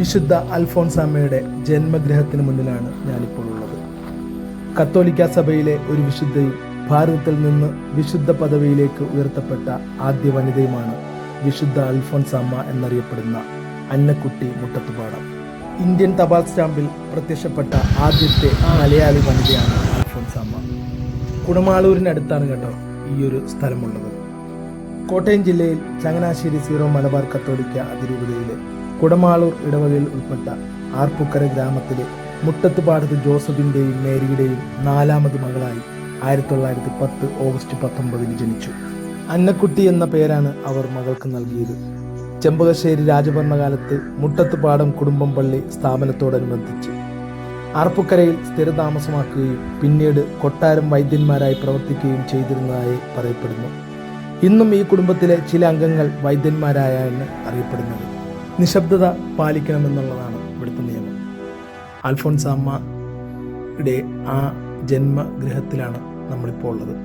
വിശുദ്ധ അൽഫോൻസാമ്മയുടെ ജന്മഗൃഹത്തിന് മുന്നിലാണ് ഞാനിപ്പോൾ ഉള്ളത്. കത്തോലിക്ക സഭയിലെ ഒരു വിശുദ്ധയും ഭാരതത്തിൽ നിന്ന് വിശുദ്ധ പദവിയിലേക്ക് ഉയർത്തപ്പെട്ട ആദ്യ വനിതയുമാണ് വിശുദ്ധ അൽഫോൻസാമ്മ എന്നറിയപ്പെടുന്ന അന്നക്കുട്ടി മുട്ടത്തുപാടം. ഇന്ത്യൻ തപാൽ സ്റ്റാമ്പിൽ പ്രത്യക്ഷപ്പെട്ട ആദ്യത്തെ മലയാളി വനിതയാണ് അൽഫോൻസാമ്മ കുടമാളൂരിനടുത്താണ് കേട്ടോ ഈ ഒരു സ്ഥലമുള്ളത്. കോട്ടയം ജില്ലയിൽ ചങ്ങനാശ്ശേരി സീറോ മലബാർ കത്തോലിക്ക അതിരൂപതയിലെ കുടമാളൂർ ഇടവകയിൽ ഉൾപ്പെട്ട ആർപ്പുക്കര ഗ്രാമത്തിലെ മുട്ടത്തുപാടത്ത് ജോസഫിന്റെയും മേരിയുടെയും നാലാമത് മകളായി ആയിരത്തി തൊള്ളായിരത്തി പത്ത് ഓഗസ്റ്റ് പത്തൊമ്പതിന് ജനിച്ചു. അന്നക്കുട്ടി എന്ന പേരാണ് അവർ മകൾക്ക് നൽകിയത്. ചെമ്പകശ്ശേരി രാജഭരണകാലത്ത് മുട്ടത്തുപാടം കുടുംബം പള്ളി സ്ഥാപനത്തോടനുബന്ധിച്ച്. ആർപ്പുക്കരയിൽ സ്ഥിരതാമസമാക്കുകയും പിന്നീട് കൊട്ടാരം വൈദ്യന്മാരായി പ്രവർത്തിക്കുകയും ചെയ്തിരുന്നതായി പറയപ്പെടുന്നു. ഇന്നും ഈ കുടുംബത്തിലെ ചില അംഗങ്ങൾ വൈദ്യന്മാരായാണ് അറിയപ്പെടുന്നത്. നിശബ്ദത പാലിക്കണമെന്നുള്ളതാണ് ഇവിടുത്തെ നിയമം. അൽഫോൻസാമ്മയുടെ ആ ജന്മഗൃഹത്തിലാണ് നമ്മളിപ്പോൾ ഉള്ളത്.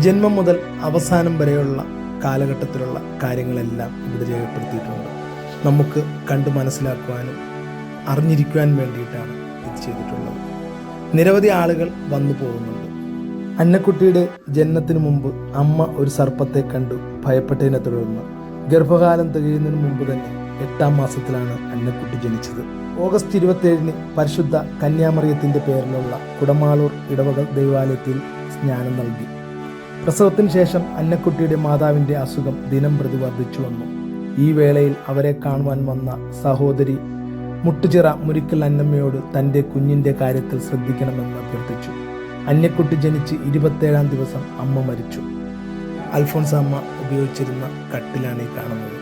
ജന്മം മുതൽ അവസാനം വരെയുള്ള കാലഘട്ടത്തിലുള്ള കാര്യങ്ങളെല്ലാം ഇവിടെ രേഖപ്പെടുത്തിയിട്ടുണ്ട്. നമുക്ക് കണ്ട് മനസ്സിലാക്കുവാനും അറിഞ്ഞിരിക്കുവാൻ വേണ്ടിയിട്ടാണ് ഇത് ചെയ്തിട്ടുള്ളത്. നിരവധി ആളുകൾ വന്നു പോകുന്നുണ്ട്. അന്നക്കുട്ടിയുടെ ജനനത്തിനു മുമ്പ് അമ്മ ഒരു സർപ്പത്തെ കണ്ടു ഭയപ്പെട്ടതിനെ തുടർന്ന്. ഗർഭകാലം തികയുന്നതിന് മുമ്പ് തന്നെ എട്ടാം മാസത്തിലാണ് അന്നക്കുട്ടി ജനിച്ചത്. ഓഗസ്റ്റ് ഇരുപത്തിയേഴിന് പരിശുദ്ധ കന്യാമറിയത്തിന്റെ പേരിലുള്ള കുടമാളൂർ ഇടവക ദൈവാലയത്തിൽ സ്നാനം നൽകി. പ്രസവത്തിന് ശേഷം അന്നക്കുട്ടിയുടെ മാതാവിന്റെ അസുഖം ദിനം പ്രതി വർദ്ധിച്ചു വന്നു. ഈ വേളയിൽ അവരെ കാണുവാൻ വന്ന സഹോദരി മുട്ടുചിറ മുരിക്കൽ അന്നമ്മയോട് തന്റെ കുഞ്ഞിന്റെ കാര്യത്തിൽ ശ്രദ്ധിക്കണമെന്ന് അഭ്യർത്ഥിച്ചു. അന്നക്കുട്ടി ജനിച്ച് ഇരുപത്തേഴാം ദിവസം അമ്മ മരിച്ചു. അൽഫോൺസ് അമ്മ ഉപയോഗിച്ചിരുന്ന കട്ടിലാണ് ഈ കാണുന്നത്.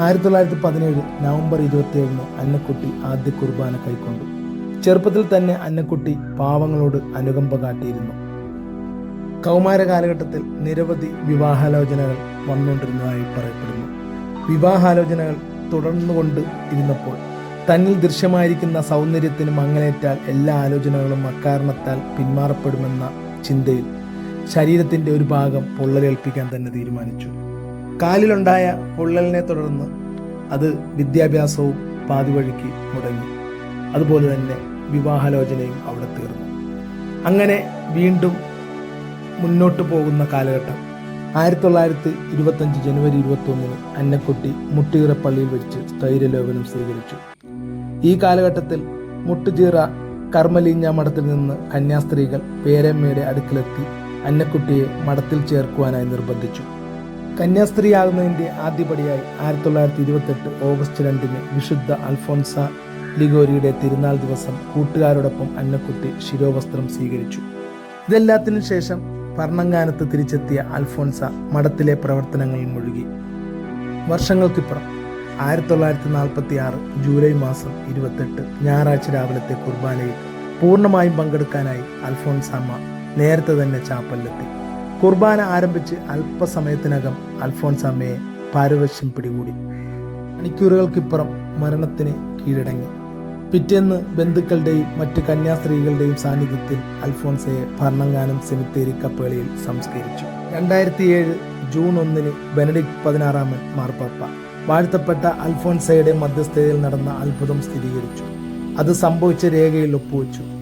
ആയിരത്തി തൊള്ളായിരത്തി പതിനേഴ് നവംബർ ഇരുപത്തിയേഴിന് അന്നക്കുട്ടി ആദ്യ കുർബാന കൈക്കൊണ്ടു. ചെറുപ്പത്തിൽ തന്നെ അന്നക്കുട്ടി പാവങ്ങളോട് അനുകമ്പ കാട്ടിയിരുന്നു. കൗമാര കാലഘട്ടത്തിൽ നിരവധി വിവാഹാലോചനകൾ വന്നുകൊണ്ടിരുന്നതായി പറയപ്പെടുന്നു. വിവാഹാലോചനകൾ തുടർന്നുകൊണ്ട് ഇരുന്നപ്പോൾ തന്നിൽ ദൃശ്യമായിരിക്കുന്ന സൗന്ദര്യത്തിന് മങ്ങലേറ്റാൽ എല്ലാ ആലോചനകളും അക്കാരണത്താൽ പിന്മാറപ്പെടുമെന്ന ചിന്തയിൽ ശരീരത്തിന്റെ ഒരു ഭാഗം പൊള്ളലേൽപ്പിക്കാൻ തന്നെ തീരുമാനിച്ചു. കാലിലുണ്ടായ പൊള്ളലിനെ തുടർന്ന് അത് വിദ്യാഭ്യാസവും പാതിവഴിക്ക് മുടങ്ങി. അതുപോലെ തന്നെ വിവാഹാലോചനയും അവിടെ തീർന്നു. അങ്ങനെ വീണ്ടും മുന്നോട്ട് പോകുന്ന കാലഘട്ടം. ആയിരത്തി തൊള്ളായിരത്തി ഇരുപത്തഞ്ച് ജനുവരി ഇരുപത്തി ഒന്നിന് അന്നക്കുട്ടി മുട്ടുകീറ പള്ളിയിൽ വെച്ച് സ്ഥൈര്യലോപനം സ്വീകരിച്ചു. ഈ കാലഘട്ടത്തിൽ മുട്ടുചീറ കർമ്മലീഞ്ഞ മഠത്തിൽ നിന്ന് കന്യാസ്ത്രീകൾ പേരമ്മയുടെ അടുക്കിലെത്തി അന്നക്കുട്ടിയെ മഠത്തിൽ ചേർക്കുവാനായി നിർബന്ധിച്ചു. കന്യാസ്ത്രീയാകുന്നതിന്റെ ആദ്യപടിയായി ആയിരത്തി തൊള്ളായിരത്തി ഇരുപത്തെട്ട് ഓഗസ്റ്റ് രണ്ടിന് വിശുദ്ധ അൽഫോൻസ ലിഗോരിയുടെ തിരുനാൾ ദിവസം കൂട്ടുകാരോടൊപ്പം അന്നക്കുട്ടി ശിരോവസ്ത്രം സ്വീകരിച്ചു. ഇതെല്ലാത്തിനും ശേഷം ഭരണങ്ങാനത്ത് തിരിച്ചെത്തിയ അൽഫോൻസ മഠത്തിലെ പ്രവർത്തനങ്ങളിൽ മുഴുകി. വർഷങ്ങൾക്കിപ്പുറം ആയിരത്തി തൊള്ളായിരത്തി നാൽപ്പത്തി ആറ് ജൂലൈ മാസം ഇരുപത്തെട്ട് ഞായറാഴ്ച രാവിലത്തെ കുർബാനയിൽ പൂർണമായും പങ്കെടുക്കാനായി അൽഫോൻസാമ്മ നേരത്തെ തന്നെ ചാപ്പലിലെത്തി. കുർബാന ആരംഭിച്ച് അല്പസമയത്തിനകം അൽഫോൻസാമ്മയെ പാരവശ്യം പിടികൂടി. മണിക്കൂറുകൾക്കിപ്പുറം മരണത്തിന് കീഴടങ്ങി. പിറ്റേന്ന് ബന്ധുക്കളുടെയും മറ്റ് കന്യാസ്ത്രീകളുടെയും സാന്നിധ്യത്തിൽ അൽഫോൻസയെ ഭരണങ്ങാനം സെമിത്തേരി കപ്പേളിയിൽ സംസ്കരിച്ചു. രണ്ടായിരത്തി ഏഴ് ജൂൺ ഒന്നിന് ബെനഡിക്ട് പതിനാറാമൻ മാർപ്പാപ്പ വാഴ്ത്തപ്പെട്ട അൽഫോൻസയുടെ മധ്യസ്ഥതയിൽ നടന്ന അത്ഭുതം സ്ഥിരീകരിച്ചു. അത് സംഭവിച്ച രേഖയിൽ ഒപ്പുവെച്ചു.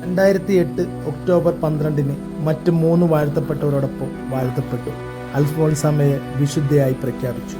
രണ്ടായിരത്തി എട്ട് ഒക്ടോബർ പന്ത്രണ്ടിന് മറ്റ് മൂന്ന് വാഴ്ത്തപ്പെട്ടവരോടൊപ്പം വാഴ്ത്തപ്പെട്ടു. അൽഫോൺസാമയെ വിശുദ്ധയായി പ്രഖ്യാപിച്ചു.